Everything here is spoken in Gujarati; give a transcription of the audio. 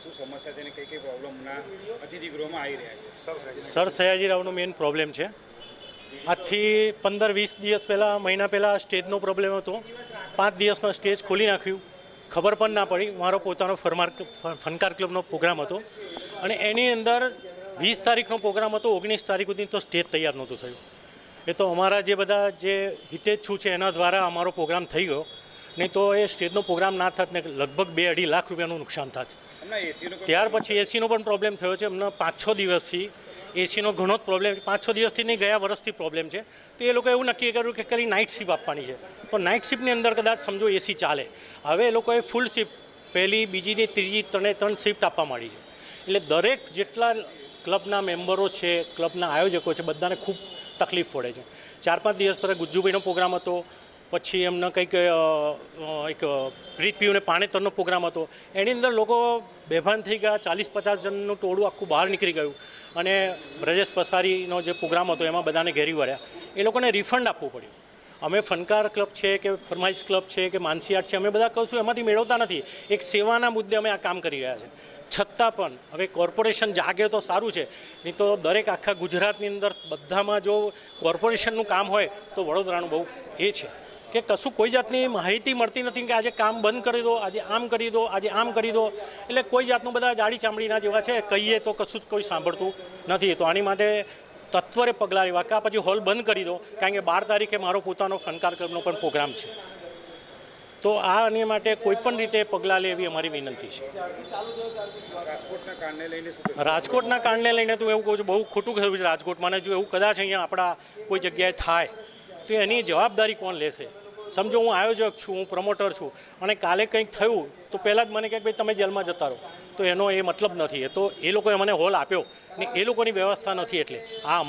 શું સમસ્યા છે અને કઈ કઈ પ્રોબ્લેમના અતિથિગૃહમાં આવી રહ્યા છે? સર સયાજીરાવનો મેઇન પ્રોબ્લેમ છે. આજથી પંદર વીસ દિવસ પહેલાં મહિના પહેલાં સ્ટેજનો પ્રોબ્લેમ હતો. પાંચ દિવસમાં સ્ટેજ ખોલી નાખ્યું. ખબર પણ ના પડી. મારો પોતાનો ફરમાર ફનકાર ક્લબનો પ્રોગ્રામ હતો. અને એની અંદર વીસ તારીખનો પ્રોગ્રામ હતો ઓગણીસ તારીખ સુધી તો સ્ટેજ તૈયાર નહોતું થયું. એ તો અમારા જે બધા જે હિતેચ્છુ છે એના દ્વારા અમારો પ્રોગ્રામ થઈ ગયો. નહીં તો એ સ્ટેજનો પ્રોગ્રામ ના થાત ને લગભગ બે અઢી લાખ રૂપિયાનું નુકસાન થાત. ત્યાર પછી એસીનો પણ પ્રોબ્લેમ થયો છે. એમને પાંચ છ દિવસથી એસીનો ઘણો જ પ્રોબ્લેમ પાંચ છ દિવસથી નહીં ગયા વર્ષથી પ્રોબ્લેમ છે. તો એ લોકોએ એવું નક્કી કર્યું કે ખાલી નાઇટ શિફ્ટ આપવાની છે. તો નાઇટ શિફ્ટની અંદર કદાચ સમજો એસી ચાલે. હવે એ લોકોએ ફૂલ શિફ્ટ પહેલી બીજી ને ત્રીજી ત્રણે ત્રણ શિફ્ટ આપવા માંડી છે. એટલે દરેક જેટલા ક્લબના મેમ્બરો છે ક્લબના આયોજકો છે બધાને ખૂબ તકલીફ પડે છે. ચાર પાંચ દિવસ પહેલાં ગુજ્જુભાઈનો પ્રોગ્રામ હતો. પછી એમને કંઈક એક પ્રીત પીવને પાણેતરનો પ્રોગ્રામ હતો. એની અંદર લોકો બેભાન થઈ ગયા ચાલીસ પચાસ જણનું ટોળું આખું બહાર નીકળી ગયું. અને બ્રજેશ પસારીનો જે પ્રોગ્રામ હતો એમાં બધાને ઘેરી વળ્યા. એ લોકોને રિફંડ આપવું પડ્યું. અમે ફનકાર ક્લબ છે કે ફરમાઈશ ક્લબ છે કે માનસી આર્ટ છે, અમે બધા કહું છું, એમાંથી મેળવતા નથી. એક સેવાના મુદ્દે અમે આ કામ કરી રહ્યા છે. છતાં પણ, હવે કોર્પોરેશન જાગે તો સારું છે. નહીં તો દરેક આખા ગુજરાતની અંદર બધામાં જો કોર્પોરેશનનું કામ હોય, તો વડોદરાનું બહુ એ છે. કે કશું કોઈ જાતની માહિતી મળતી નથી કે આજે કામ બંધ કરી દો આજે આમ કરી દો આજે આમ કરી દો. એટલે કોઈ જાતનું બધા જાડી ચામડીના જેવા છે કહીએ તો કશું જ કોઈ સાંભળતું નથી. તો આની માટે તત્વરે પગલાં લેવા કાં પછી હોલ બંધ કરી દો કારણ કે બાર તારીખે મારો પોતાનો ફનકાર ક્લબનો પણ પ્રોગ્રામ છે. તો આ આની માટે કોઈ પણ રીતે પગલાં લેવી અમારી વિનંતી છે. રાજકોટના કારણને લઈને તો એવું કહું છું બહુ ખોટું કહ્યું છે રાજકોટમાં જો એવું કદાચ અહીંયા આપણા કોઈ જગ્યાએ થાય તો એની જવાબદારી કોણ લેશે? સમજો, હું આયોજક છું, હું પ્રમોટર છું. અને કાલે કંઈક થયું, તો પહેલાં જ મને કહે કે ભાઈ, તમે જેલમાં જતા રહો. તો એનો એ મતલબ નથી. તો એ લોકોએ મને હોલ આપ્યો ને એ લોકોની વ્યવસ્થા નથી એટલે. આ